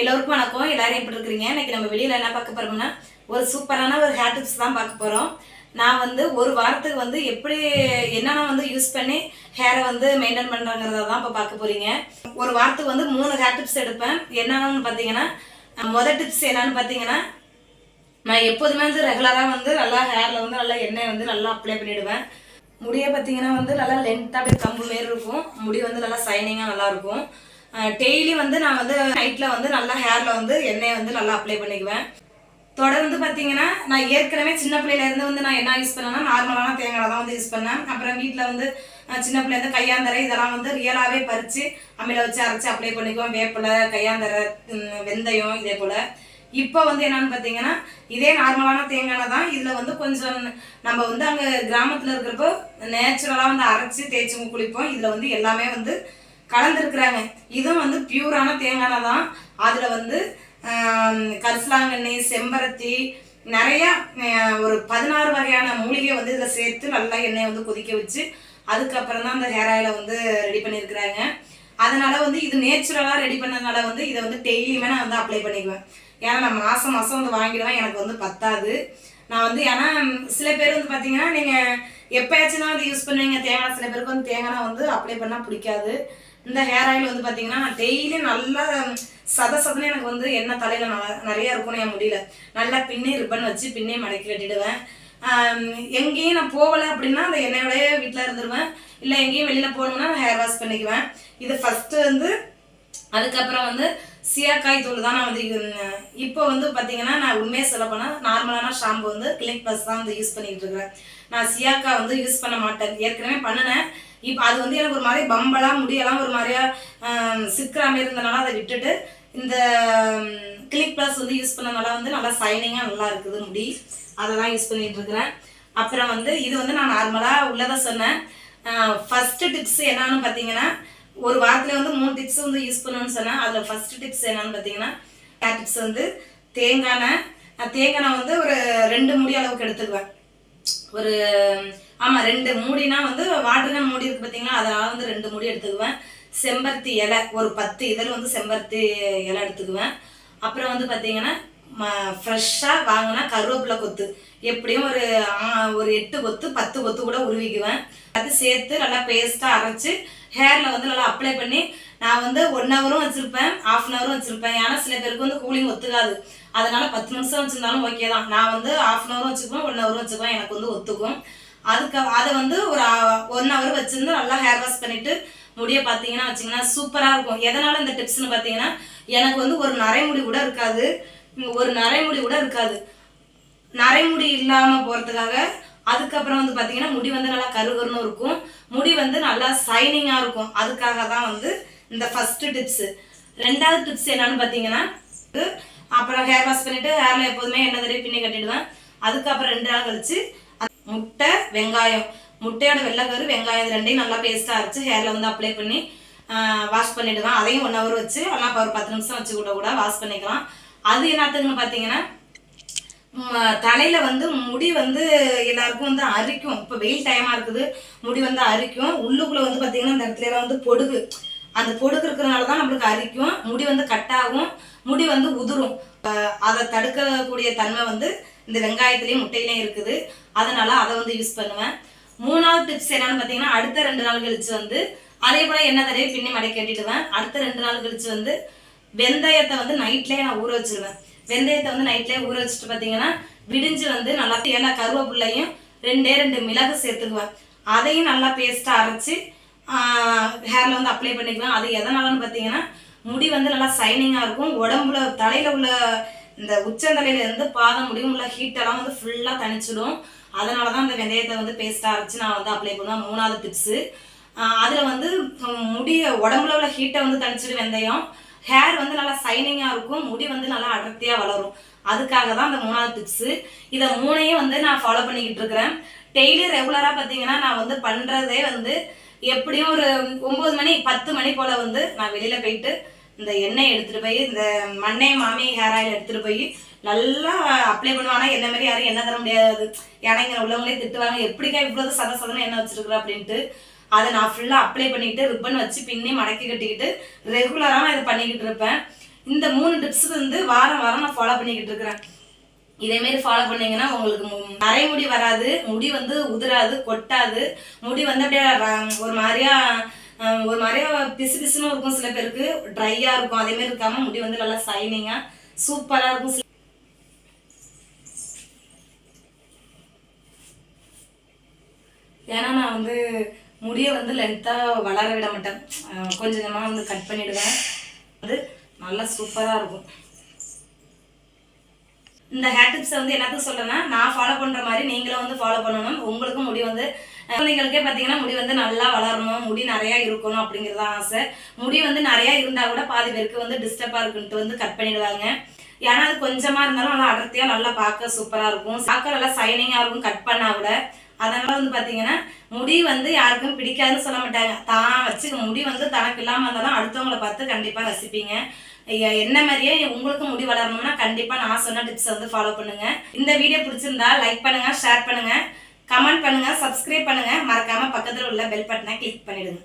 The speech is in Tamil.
எல்லோருக்கும் வணக்கம். எல்லாரும் எப்படி இருக்கிறீங்க? இன்னைக்கு நம்ம வெளியில என்ன பார்க்க போறோம்னா ஒரு சூப்பரான ஒரு ஹேர் டிப்ஸ் தான் பார்க்க போறோம். நான் வந்து ஒரு வாரத்துக்கு வந்து எப்படி என்னென்ன வந்து யூஸ் பண்ணி ஹேரை வந்து மெயின்டைன் பண்றாங்கிறத தான் இப்போ பார்க்க போறீங்க. ஒரு வாரத்துக்கு வந்து மூணு ஹேர் டிப்ஸ் எடுப்பேன். என்னென்னு பார்த்தீங்கன்னா மொதல் டிப்ஸ் என்னன்னு பார்த்தீங்கன்னா நான் எப்போதுமே வந்து ரெகுலராக வந்து நல்லா ஹேரில் வந்து நல்லா எண்ணெய் வந்து நல்லா அப்ளை பண்ணிடுவேன். முடியை பார்த்தீங்கன்னா வந்து நல்லா லென்த்தாக கம்பு மாரி இருக்கும். முடி வந்து நல்லா சைனிங்காக நல்லா இருக்கும். டெய்லி வந்து நான் வந்து நைட்டில் வந்து நல்லா ஹேரில் வந்து எண்ணெயை வந்து நல்லா அப்ளை பண்ணிக்குவேன். தொடர்ந்து பார்த்தீங்கன்னா நான் ஏற்கனவே சின்ன பிள்ளையிலேருந்து வந்து நான் என்ன யூஸ் பண்ணேன்னா நார்மலான தேங்காய் தான் வந்து யூஸ் பண்ணேன். அப்புறம் வீட்டில் வந்து சின்ன பிள்ளைலேருந்து கையாந்தரை இதெல்லாம் வந்து ரியலாகவே பறித்து அம்மையில் வச்சு அரைச்சி அப்ளை பண்ணிக்குவோம் வேப்பிலை கையாந்தரை வெந்தயம் இதே போல். இப்போ வந்து என்னன்னு பார்த்தீங்கன்னா இதே நார்மலான தேங்காய் தான் இதில் வந்து கொஞ்சம் நம்ம வந்து அங்கே கிராமத்தில் இருக்கிறப்போ நேச்சுரலாக வந்து அரைச்சி தேய்ச்சி குளிப்போம். இதில் வந்து எல்லாமே வந்து கலந்துருக்குறாங்க. இதுவும் வந்து பியூரான தேங்காய் தான். அதில் வந்து கரிசலாங்கண்ணி செம்பருத்தி நிறைய ஒரு பதினாறு வகையான மூலிகை வந்து இதில் சேர்த்து நல்லா எண்ணெயை வந்து கொதிக்க வச்சு அதுக்கப்புறம் தான் அந்த ஹேர் ஆயிலை வந்து ரெடி பண்ணியிருக்கிறாங்க. அதனால வந்து இது நேச்சுரலாக ரெடி பண்ணதுனால வந்து இதை வந்து டெய்லியுமே நான் வந்து அப்ளை பண்ணிக்குவேன். ஏன்னா நான் மாதம் மாதம் வந்து வாங்கிடுவேன். எனக்கு வந்து பத்தாது. நான் வந்து ஏன்னா சில பேர் வந்து பார்த்தீங்கன்னா நீங்கள் எப்பயாச்சும் தான் வந்து யூஸ் பண்ணுவீங்க தேங்காய். சில பேருக்கு வந்து தேங்காய் வந்து அப்ளை பண்ணால் பிடிக்காது. இந்த ஹேர் ஆயில் வந்து பார்த்தீங்கன்னா டெய்லி நல்லா சத சதனே எனக்கு வந்து எண்ணெய் தலையில் ந- நிறைய இருக்கும்னு என் முடியல. நல்லா பின்னே ரிப்பன் வச்சு பின்னே மடக்கி வெட்டிடுவேன் எங்கேயும் நான் போகலை அப்படின்னா அந்த எண்ணெயோடய வீட்டில் இருந்துருவேன். இல்லை எங்கேயும் வெளியில் போகணும்னா நான் ஹேர் வாஷ் பண்ணிக்குவேன். இது ஃபஸ்ட்டு வந்து அதுக்கப்புறம் வந்து சியாக்காய் தூள் தான் நான் வந்து இப்போ வந்து பார்த்தீங்கன்னா நான் உண்மையாக சொல்ல போனால் நார்மலான ஷாம்பு வந்து கிளினிக் ப்ளஸ் தான் வந்து யூஸ் பண்ணிட்டு இருக்கிறேன். நான் சியாக்காய் வந்து யூஸ் பண்ண மாட்டேன். ஏற்கனவே பண்ணினேன். இப்போ அது வந்து எனக்கு ஒரு மாதிரி பம்பலாக முடியெல்லாம் ஒரு மாதிரியா சிக்கிற மாதிரி இருந்தனால அதை விட்டுட்டு இந்த கிளிக் ப்ளஸ் வந்து யூஸ் பண்ணனால வந்து நல்லா சைனிங்காக நல்லா இருக்குது முடி. அதை தான் யூஸ் பண்ணிட்டு இருக்கிறேன். அப்புறம் வந்து இது வந்து நான் நார்மலாக உள்ளதை சொன்னேன். ஃபஸ்ட்டு டிப்ஸ் என்னன்னு பார்த்தீங்கன்னா ஒரு வாரத்தில் வந்து மூணு டிப்ஸ் வந்து யூஸ் பண்ணணும்னு சொன்னால் அதில் ஃபஸ்ட்டு டிப்ஸ் என்னன்னு பார்த்தீங்கன்னா ஹேர் டிப்ஸ் வந்து தேங்காய் நான் தேங்காய் வந்து ஒரு ரெண்டு மூடி அளவுக்கு எடுத்துக்குவேன். ஒரு ஆமாம் ரெண்டு மூடினா வந்து வாட்டர்கன் மூடி இருக்கு பார்த்தீங்களா அதனால் வந்து ரெண்டு மூடி எடுத்துக்குவேன். செம்பருத்தி இலை ஒரு பத்து இதழ் வந்து செம்பருத்தி இலை எடுத்துக்குவேன். அப்புறம் வந்து பார்த்தீங்கன்னா ஃப்ரெஷ்ஷாக வாங்கினா கருவேப்பிலை கொத்து. எப்படியும் ஒரு ஒரு எட்டு கொத்து பத்து கொத்து கூட உருவிக்குவேன். அது சேர்த்து நல்லா பேஸ்ட்டாக அரைச்சி ஹேரில் வந்து நல்லா அப்ளை பண்ணி நான் வந்து ஒன் ஹவரும் வச்சுருப்பேன் ஆஃப் அன் ஹவரும் வச்சுருப்பேன். ஏன்னா சில பேருக்கு வந்து கூலிங் ஒத்துக்காது. அதனால பத்து நிமிஷம் வச்சுருந்தாலும் ஓகே தான். நான் வந்து ஆஃப் அன் ஹவரும் வச்சுக்குவேன் ஒன் ஹவரும் வச்சுக்குவேன் எனக்கு வந்து ஒத்துக்கும். அதுக்கு அதை வந்து ஒரு ஒன் ஹவர் வச்சுருந்து நல்லா ஹேர் வாஷ் பண்ணிட்டு முடிய பார்த்தீங்கன்னா வச்சிங்கன்னா சூப்பராக இருக்கும். எதனால இந்த டிப்ஸ்னு பார்த்தீங்கன்னா எனக்கு வந்து ஒரு நரைமுடி கூட இருக்காது. ஒரு நரைமுடி கூட இருக்காது. நரைமுடி இல்லாமல் போகிறதுக்காக அதுக்கப்புறம் வந்து பார்த்தீங்கன்னா முடி வந்து நல்லா கருகருன்னு இருக்கும். முடி வந்து நல்லா சைனிங்காக இருக்கும். அதுக்காக தான் வந்து இந்த ஃபஸ்ட்டு டிப்ஸு ரெண்டாவது டிப்ஸ் என்னன்னு பார்த்தீங்கன்னா அப்புறம் ஹேர் வாஷ் பண்ணிவிட்டு ஹேரில் எப்போதுமே எண்ணெய் தடவி பின்னி கட்டிடுவேன் அதுக்கப்புறம் ரெண்டு நாள் கழிச்சு அது முட்டை வெங்காயம். முட்டையோட வெள்ளைக்கரு வெங்காயம் ரெண்டையும் நல்லா பேஸ்ட்டாக அரைச்சு ஹேரில் வந்து அப்ளை பண்ணி வாஷ் பண்ணிவிடுவேன் அதையும் ஒன் ஹவர் வச்சு ஆனால் ஒரு பத்து நிமிஷம் வச்சு கூட கூட வாஷ் பண்ணிக்கலாம். அது என்னத்துக்குன்னு பார்த்தீங்கன்னா தலையில் வந்து முடி வந்து எல்லாருக்கும் வந்து அரிக்கும். இப்போ வெயில் டைமாக இருக்குது முடி வந்து அரிக்கும். உள்ளுக்குள்ளே வந்து பார்த்திங்கன்னா இந்த இடத்துல வந்து பொடுகு. அந்த பொடுகு இருக்கிறனால தான் நம்மளுக்கு அரிக்கும். முடி வந்து கட்டாகும் முடி வந்து உதிரும். அதை தடுக்கக்கூடிய தன்மை வந்து இந்த வெங்காயத்துலேயும் முட்டையிலையும் இருக்குது. அதனால் அதை வந்து யூஸ் பண்ணுவேன். மூணாவது டிப்ஸ் என்னன்னு பார்த்தீங்கன்னா அடுத்த ரெண்டு நாள் கழிச்சு வந்து அதே போல் என்ன தடவை பின்னி மடை கட்டிடுவேன். அடுத்த ரெண்டு நாள் கழிச்சு வந்து வெந்தயத்தை வந்து நைட்லயே நான் ஊற வச்சிருவேன். வெந்தயத்தை வந்து நைட்லயே ஊற வச்சுட்டு பார்த்தீங்கன்னா விடிஞ்சு வந்து நல்லா ஏன்னா கருவேப்பிள்ளையும் ரெண்டே ரெண்டு மிளகு சேர்த்துக்குவேன். அதையும் நல்லா பேஸ்ட்டாக அரைச்சி ஹேரில் வந்து அப்ளை பண்ணிக்குவேன். அது எதனாலன்னு பார்த்தீங்கன்னா முடி வந்து நல்லா சைனிங்காக இருக்கும். உடம்புல தலையில் உள்ள இந்த உச்சந்தலையில இருந்து பாதம் முடியும். உள்ள ஹீட்டெல்லாம் வந்து ஃபுல்லாக தணிச்சிடும். அதனால தான் இந்த வெந்தயத்தை வந்து பேஸ்ட்டாக அரைச்சி நான் வந்து அப்ளை பண்ணுவேன். மூணாவது டிப்ஸு அதில் வந்து முடிய உடம்புல உள்ள ஹீட்டை வந்து தணிச்சிடும் வெந்தயம். ஹேர் வந்து நல்லா சைனிங்காக இருக்கும் முடி வந்து நல்லா அடர்த்தியாக வளரும். அதுக்காக தான் அந்த மூணாவது டிப்ஸு இதை மூணையும் வந்து நான் ஃபாலோ பண்ணிக்கிட்டு இருக்கிறேன். டெய்லி ரெகுலராக பார்த்தீங்கன்னா நான் வந்து பண்ணுறதே வந்து எப்படியும் ஒரு ஒம்பது மணி பத்து மணி போல் வந்து நான் வெளியில் போயிட்டு இந்த எண்ணெய் எடுத்துகிட்டு போய் இந்த மண்ணை மாமி ஹேர் ஆயில் எடுத்துகிட்டு போய் நல்லா அப்ளை பண்ணுவாங்கன்னா என்ன மாதிரி யாரும் என்ன தர முடியாது. ஏன்னா இங்கே உள்ளவங்களே திட்டுவாங்க எப்படிக்கா இவ்வளோ சத சதன எண்ணெய் வச்சிருக்கிற? அப்படின்ட்டு. அதை நான் ஃபுல்லாக அப்ளை பண்ணிக்கிட்டு ரிப்பன் வச்சு பின்னே மடக்கி கட்டிக்கிட்டு ரெகுலராக நான் இதை பண்ணிக்கிட்டு இருப்பேன். இந்த மூணு டிப்ஸ் வந்து வாரம் வாரம் நான் ஃபாலோ பண்ணிக்கிட்டு இருக்கிறேன். இதேமாரி ஃபாலோ பண்ணீங்கன்னா உங்களுக்கு நிறைய முடி வராது. முடி வந்து உதிராது கொட்டாது. முடி வந்து அப்படியே ர- ஒரு மாதிரியா ஒரு மாதிரியா பிசு பிசுன்னு இருக்கும் சில பேருக்கு. ட்ரையாக இருக்கும். அதேமாரி இருக்காமல் முடி வந்து நல்லா சைனிங்காக சூப்பராக இருக்கும். ஏன்னா நான் வந்து முடியை வந்து லென்த்தாக வளர விட மாட்டேன். கொஞ்சம் கொஞ்சமாக வந்து கட் பண்ணிவிடுவேன் அது நல்லா சூப்பராக இருக்கும். இந்த ஹேர் டிப்ஸை வந்து என்னத்துக்கு சொல்றேன்னா நான் ஃபாலோ பண்ணுற மாதிரி நீங்களும் வந்து ஃபாலோ பண்ணணும். உங்களுக்கும் முடி வந்து குழந்தைங்களுக்கே பார்த்தீங்கன்னா முடி வந்து நல்லா வளரணும். முடி நிறையா இருக்கணும் அப்படிங்கிறது தான் ஆசை. முடி வந்து நிறையா இருந்தால் கூட பாதி பேருக்கு வந்து டிஸ்டர்பாக இருக்குன்ட்டு வந்து கட் பண்ணிடுவாங்க. ஏன்னா அது கொஞ்சமாக இருந்தாலும் நல்லா அடர்த்தியாக நல்லா பார்க்க சூப்பராக இருக்கும். பார்க்க நல்லா சைனிங்காக இருக்கும் கட் பண்ணால் கூட. அதனால வந்து பார்த்தீங்கன்னா முடி வந்து யாருக்கும் பிடிக்காதுன்னு சொல்ல மாட்டாங்க. தான் வச்சுக்க முடி வந்து தனக்கு இல்லாமல் இருந்தாலும் அடுத்தவங்கள பார்த்து கண்டிப்பாக ரசிப்பீங்க. என்ன மாதிரியே உங்களுக்கும் முடி வளரணும்னா கண்டிப்பாக நான் சொன்ன டிப்ஸை வந்து ஃபாலோ பண்ணுங்க. இந்த வீடியோ பிடிச்சிருந்தா லைக் பண்ணுங்க ஷேர் பண்ணுங்க. கமெண்ட் பண்ணுங்க சப்ஸ்கிரைப் பண்ணுங்க. மறக்காம பக்கத்தில் உள்ள பெல் பட்டனை கிளிக் பண்ணிடுங்க.